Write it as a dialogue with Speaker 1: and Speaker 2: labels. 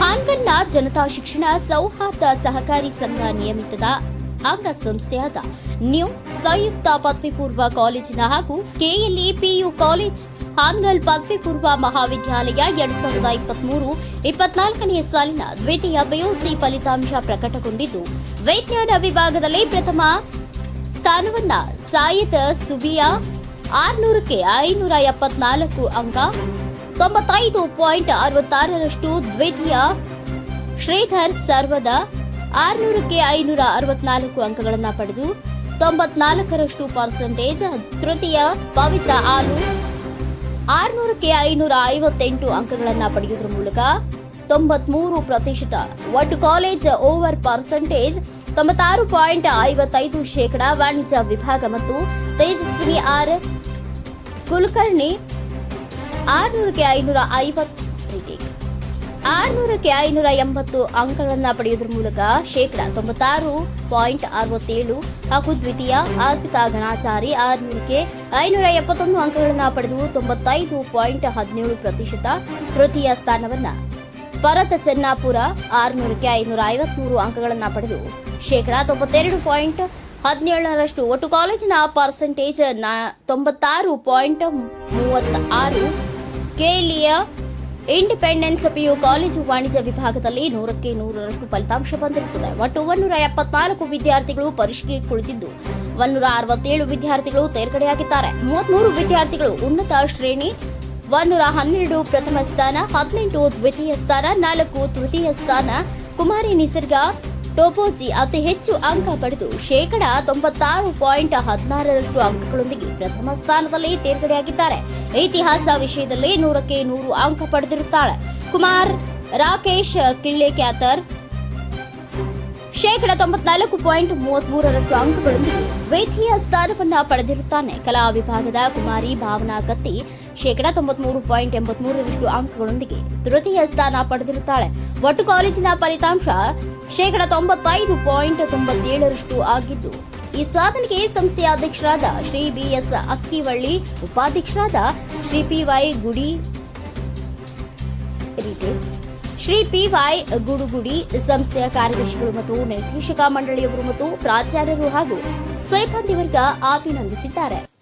Speaker 1: ಹಾನ್ಗನ್ನ ಜನತಾ ಶಿಕ್ಷಣ ಸೌಹಾರ್ದ ಸಹಕಾರಿ ಸಂಘ ನಿಯಮಿತದ ಅಂಗಸಂಸ್ಥೆಯಾದ ನ್ಯೂ ಸಂಯುಕ್ತ ಪದವಿ ಪೂರ್ವ ಕಾಲೇಜಿನ ಹಾಗೂ ಕೆಎಲ್ಇ ಪಿಯು ಕಾಲೇಜ್ ಹಾನ್ಗಲ್ ಪದವಿ ಪೂರ್ವ ಮಹಾವಿದ್ಯಾಲಯ ಎರಡ್ ಸಾವಿರದ ಇಪ್ಪತ್ಮೂರು ಇಪ್ಪತ್ನಾಲ್ಕನೇ ಸಾಲಿನ ದ್ವಿತೀಯ ಪಿಯುಸಿ ಫಲಿತಾಂಶ ಪ್ರಕಟಗೊಂಡಿದ್ದು, ವಿಜ್ಞಾನ ವಿಭಾಗದಲ್ಲಿ ಪ್ರಥಮ ಸ್ಥಾನವನ್ನ ಸಾಯಿತ ಸುಬಿಯಾ ಆರ್ನೂರಕ್ಕೆ ಐನೂರ ಎಪ್ಪತ್ನಾಲ್ಕು ಅಂಕ ತೊಂಬತ್ತೈದು ಪಾಯಿಂಟ್ ಅರವತ್ತಾರರಷ್ಟು ದ್ವಿತೀಯ. ಶ್ರೀಧರ್ ಸರ್ವದ ಆರುನೂರಕ್ಕೆ ಐನೂರ ಅರವತ್ನಾಲ್ಕು ಅಂಕಗಳನ್ನು ಪಡೆದು ತೊಂಬತ್ನಾಲ್ಕರಷ್ಟು ಪರ್ಸೆಂಟೇಜ್ ತೃತೀಯ ಪವಿತ್ರ ಆಲು ಆರ್ನೂರಕ್ಕೆ ಐನೂರ ಐವತ್ತೆಂಟು ಅಂಕಗಳನ್ನು ಪಡೆಯುವುದರ ಮೂಲಕ ತೊಂಬತ್ಮೂರು ಪ್ರತಿಶತ ಒಟ್ಟು ಕಾಲೇಜ್ ಓವರ್ ಪರ್ಸೆಂಟೇಜ್ ತೊಂಬತ್ತಾರು ಪಾಯಿಂಟ್ ಐವತ್ತೈದು ಶೇಕಡ ವಾಣಿಜ್ಯ ವಿಭಾಗ ಮತ್ತು ತೇಜಸ್ವಿನಿ ಆರ್ ಕುಲಕರ್ಣಿ ಆರ್ನೂರಕ್ಕೆ ಐನೂರ ಐವತ್ತು. ಆರ್ನೂರಕ್ಕೆ ಐನೂರ ಎಂಬತ್ತು ಅಂಕಗಳನ್ನು ಪಡೆಯುವುದರ ಮೂಲಕ ಶೇಕಡ ತೊಂಬತ್ತಾರು ಪಾಯಿಂಟ್ ಅರವತ್ತೇಳು ಹಾಗೂ ದ್ವಿತೀಯ ಅರ್ಪಿತಾ ಗಣಾಚಾರಿ ಆರ್ನೂರಕ್ಕೆ ಐನೂರ ಎಪ್ಪತ್ತೊಂದು ಅಂಕಗಳನ್ನು ಪಡೆದು ತೊಂಬತ್ತೈದು ಪಾಯಿಂಟ್ ಹದಿನೇಳು ಪ್ರತಿಶತ ತೃತೀಯ ಸ್ಥಾನವನ್ನು ಭರತ ಚೆನ್ನಾಪುರ ಆರ್ನೂರಕ್ಕೆ ಐನೂರ ಐವತ್ಮೂರು ಅಂಕಗಳನ್ನು ಪಡೆದು ಶೇಕಡ ತೊಂಬತ್ತೆರಡು ಪಾಯಿಂಟ್ ಹದಿನೇಳರಷ್ಟು ಒಟ್ಟು ಕಾಲೇಜಿನ ಪರ್ಸೆಂಟೇಜ್ ತೊಂಬತ್ತಾರು ಪಾಯಿಂಟ್ ಮೂವತ್ತ ಆರು ಕೆಎಲ್ಇಯ ಇಂಡಿಪೆಂಡೆನ್ಸ್ ಪಿಯು ಕಾಲೇಜು ವಾಣಿಜ್ಯ ವಿಭಾಗದಲ್ಲಿ ನೂರಕ್ಕೆ ನೂರರಷ್ಟು ಫಲಿತಾಂಶ ಬಂದಿರುತ್ತದೆ. ಒಟ್ಟು ಒಂದೂರ ಎಪ್ಪತ್ನಾಲ್ಕು ವಿದ್ಯಾರ್ಥಿಗಳು ಪರೀಕ್ಷೆಗೆ ಕುಳಿತಿದ್ದು ಒಂದೂರ ಅರವತ್ತೇಳು ವಿದ್ಯಾರ್ಥಿಗಳು ತೇರ್ಗಡೆಯಾಗಿದ್ದಾರೆ. ಮೂವತ್ಮೂರು ವಿದ್ಯಾರ್ಥಿಗಳು ಉನ್ನತ ಶ್ರೇಣಿ ಒಂದೂರ ಹನ್ನೆರಡು ಪ್ರಥಮ ಸ್ಥಾನ, ಹದಿನೆಂಟು ದ್ವಿತೀಯ ಸ್ಥಾನ, ನಾಲ್ಕು ತೃತೀಯ ಸ್ಥಾನ, ಕುಮಾರಿ ನಿಸರ್ಗ ಟೋಪೋಜಿ ಅತಿ ಹೆಚ್ಚು ಅಂಕ ಪಡೆದು ಶೇಕಡ ತೊಂಬತ್ತಾರು ಪಾಯಿಂಟ್ ಹದಿನಾರರಷ್ಟು ಅಂಕಗಳೊಂದಿಗೆ ಪ್ರಥಮ ಸ್ಥಾನದಲ್ಲಿ ತೇರ್ಗಡೆಯಾಗಿದ್ದಾರೆ. ಇತಿಹಾಸ ವಿಷಯದಲ್ಲಿ ನೂರಕ್ಕೆ ನೂರು ಅಂಕ ಪಡೆದಿರುತ್ತಾಳೆ. ಕುಮಾರ್ ರಾಕೇಶ್ ಕಿಳ್ಳೆಕ್ಯಾತರ್ ಶೇಕಡ ತೊಂಬತ್ನಾಲ್ಕು ಪಾಯಿಂಟ್ ಮೂವತ್ಮೂರರಷ್ಟು ಅಂಕಗಳೊಂದಿಗೆ ದ್ವಿತೀಯ ಸ್ಥಾನವನ್ನ ಪಡೆದಿರುತ್ತಾನೆ. ಕಲಾ ವಿಭಾಗದ ಕುಮಾರಿ ಭಾವನಾ ಕತ್ತಿ ಶೇಕಡ ತೊಂಬತ್ಮೂರು ಪಾಯಿಂಟ್ ಎಂಬತ್ಮೂರರಷ್ಟು ಅಂಕಗಳೊಂದಿಗೆ ತೃತೀಯ ಸ್ಥಾನ ಪಡೆದಿರುತ್ತಾಳೆ. ಒಟ್ಟು ಕಾಲೇಜಿನ ಫಲಿತಾಂಶ ಶೇಕಡ ತೊಂಬತ್ತೈದು ಪಾಯಿಂಟ್ ತೊಂಬತ್ತೇಳರಷ್ಟು ಆಗಿದ್ದು, ಈ ಸಾಧನೆಗೆ ಸಂಸ್ಥೆಯ ಅಧ್ಯಕ್ಷರಾದ ಶ್ರೀ ಬಿಎಸ್ ಅಕ್ಕಿವಳ್ಳಿ, ಉಪಾಧ್ಯಕ್ಷರಾದ ಶ್ರೀ ಪಿವೈ ಗುಡಿ ರೀಟೇಲ್ ಶ್ರೀ ಪಿವೈ ಗುಡುಗುಡಿ ಸಂಸ್ಥೆಯ ಕಾರ್ಯದರ್ಶಿಗಳು ಮತ್ತು ನಿರ್ದೇಶಕ ಮಂಡಳಿಯವರು ಮತ್ತು ಪ್ರಾಚಾರ್ಯರು ಹಾಗೂ ಸಿಬ್ಬಂದಿ ವರ್ಗ ಅಭಿನಂದಿಸಿದ್ದಾರೆ.